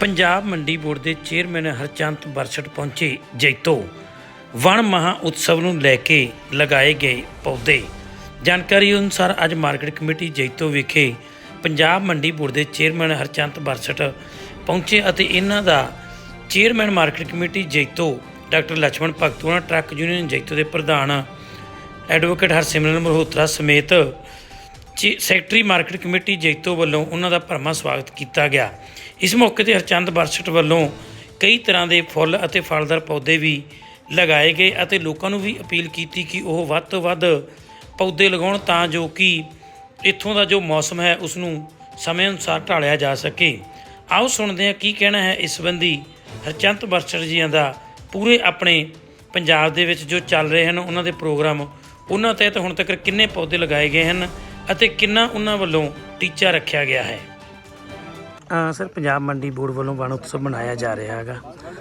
ਪੰਜਾਬ ਮੰਡੀ ਬੋਰਡ ਦੇ ਚੇਅਰਮੈਨ ਹਰਚੰਦ ਬਰਛੜ ਪਹੁੰਚੇ ਜੈਤੋ। ਵਣ ਮਹਾ ਉਤਸਵ ਨੂੰ ਲੈ ਕੇ ਲਗਾਏ ਗਏ ਪੌਦੇ। ਜਾਣਕਾਰੀ ਅਨੁਸਾਰ ਅੱਜ ਮਾਰਕੀਟ ਕਮੇਟੀ ਜੈਤੋ ਵਿਖੇ ਪੰਜਾਬ ਮੰਡੀ ਬੋਰਡ ਦੇ ਚੇਅਰਮੈਨ ਹਰਚੰਦ ਬਰਛੜ ਪਹੁੰਚੇ ਅਤੇ ਇਹਨਾਂ ਦਾ chairman market committee Jaito doctor Lachhman Bhagtuna truck union Jaito ਦੇ ਪ੍ਰਧਾਨ ਐਡਵੋਕੇਟ ਹਰਸਿਮਰਨ ਮਲਹੋਤਰਾ ਸਮੇਤ ਸੈਕਟਰੀ ਮਾਰਕੀਟ ਕਮੇਟੀ ਜੈਤੋ ਵੱਲੋਂ ਉਹਨਾਂ ਦਾ ਭਰਮਾ ਸਵਾਗਤ ਕੀਤਾ ਗਿਆ। ਇਸ ਮੌਕੇ ਤੇ ਹਰਚੰਦ ਬਰਸਟ ਵੱਲੋਂ ਕਈ ਤਰ੍ਹਾਂ ਦੇ ਫੁੱਲ ਅਤੇ ਫਲਦਾਰ ਪੌਦੇ ਵੀ ਲਗਾਏ ਗਏ ਅਤੇ ਲੋਕਾਂ ਨੂੰ ਵੀ ਅਪੀਲ ਕੀਤੀ ਕਿ ਉਹ ਵੱਧ ਤੋਂ ਵੱਧ ਪੌਦੇ ਲਗਾਉਣ ਤਾਂ ਜੋ ਕਿ ਇੱਥੋਂ ਦਾ ਜੋ ਮੌਸਮ ਹੈ ਉਸ ਨੂੰ ਸਮੇਂ ਅਨੁਸਾਰ ਢਾਲਿਆ ਜਾ ਸਕੇ। ਆਓ ਸੁਣਦੇ ਹਾਂ ਕੀ ਕਹਿਣਾ ਹੈ ਇਸ ਸੰਬੰਧੀ ਹਰਚੰਦ ਬਰਸਟ ਜੀਆਂ ਦਾ ਪੂਰੇ ਆਪਣੇ ਪੰਜਾਬ ਦੇ ਵਿੱਚ ਜੋ ਚੱਲ ਰਹੇ ਹਨ, ਉਹਨਾਂ ਦੇ ਪ੍ਰੋਗਰਾਮ। ਉਹਨਾਂ ਤਹਿਤ ਹੁਣ ਤੱਕ ਕਿੰਨੇ ਪੌਦੇ ਲਗਾਏ ਗਏ ਹਨ? ਅਤੇ ਕਿੰਨਾ ਉਹਨਾਂ ਵੱਲੋਂ ਟੀਚਾ ਰੱਖਿਆ ਗਿਆ ਹੈ। ਆ ਸਰ ਪੰਜਾਬ ਮੰਡੀ ਬੋਰਡ ਵੱਲੋਂ ਵਣ ਉਤਸਵ ਮਨਾਇਆ ਜਾ ਰਿਹਾ ਹੈਗਾ।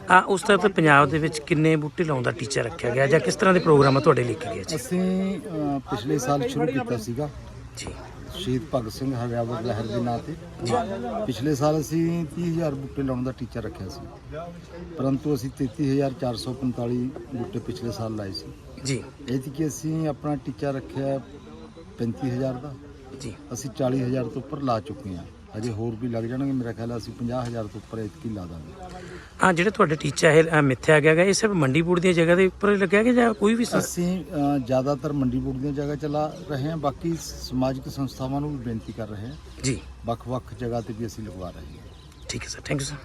ਆ ਉਸ ਤਹਿਤ ਪੰਜਾਬ ਦੇ ਵਿੱਚ ਕਿੰਨੇ ਬੂਟੇ ਲਾਉਣ ਦਾ ਟੀਚਾ ਰੱਖਿਆ ਗਿਆ ਜਾਂ ਕਿਸ ਤਰ੍ਹਾਂ ਦੇ ਪ੍ਰੋਗਰਾਮ ਆ ਤੁਹਾਡੇ ਲਿਖੇ ਗਏ ਜੀ ਅਸੀਂ ਅ, ਪਿਛਲੇ ਸਾਲ ਸ਼ੁਰੂ ਕੀਤਾ ਸੀਗਾ। ਜੀ। ਸ਼ਹੀਦ ਭਗਤ ਸਿੰਘ ਹਰਿਆਵਰ ਲਹਿਰ ਦੇ ਨਾਂ ਤੇ। ਪਿਛਲੇ ਸਾਲ ਅਸੀਂ 30000 ਬੂਟੇ ਲਾਉਣ ਦਾ ਟੀਚਾ ਰੱਖਿਆ ਸੀ। ਪਰੰਤੂ ਅਸੀਂ 33445 ਬੂਟੇ ਪਿਛਲੇ ਸਾਲ ਲਾਏ ਸੀ। ਜੀ। ਇਹ ਕਿ ਅਸੀਂ ਆਪਣਾ ਟੀਚਾ ਰੱਖਿਆ 35000 ਦਾ? ਜੀ। ਅਸੀਂ 40000 ਤੋਂ ਉੱਪਰ ਲਾ ਚੁੱਕੇ ਹਾਂ। ਅਜੇ ਹੋਰ ਵੀ ਲੱਗ ਜਾਣਗੇ। ਮੇਰਾ ਖਿਆਲ ਹੈ ਅਸੀਂ 50000 ਤੋਂ ਉੱਪਰ ਇਤਕੀ ਲਾ ਦਾਂਗੇ। ਆ ਜਿਹੜੇ ਤੁਹਾਡੇ ਟੀਚਾ ਹੈ ਅ, ਮਿੱਥਿਆ ਗਿਆ ਗਾ ਇਹ ਸਿਰਫ ਮੰਡੀ ਬੋਰਡ ਦੀਆਂ ਜਗ੍ਹਾ ਦੇ ਉੱਪਰ ਲੱਗਿਆ ਗਿਆ ਜਾਂ ਕੋਈ ਵੀ ਅਸੀਂ ਅ, ਜ਼ਿਆਦਾਤਰ ਮੰਡੀ ਬੋਰਡ ਦੀਆਂ ਜਗ੍ਹਾ ਚਲਾ ਰਹੇ ਹਾਂ। ਬਾਕੀ ਸਮਾਜਿਕ ਸੰਸਥਾਵਾਂ ਨੂੰ ਵੀ ਬੇਨਤੀ ਕਰ ਰਹੇ ਹਾਂ। ਜੀ। ਵੱਖ-ਵੱਖ ਜਗ੍ਹਾ ਤੇ ਵੀ ਅਸੀਂ ਲਗਵਾ ਰਹੇ ਹਾਂ। ਠੀਕ ਹੈ ਸਰ। Thank you sir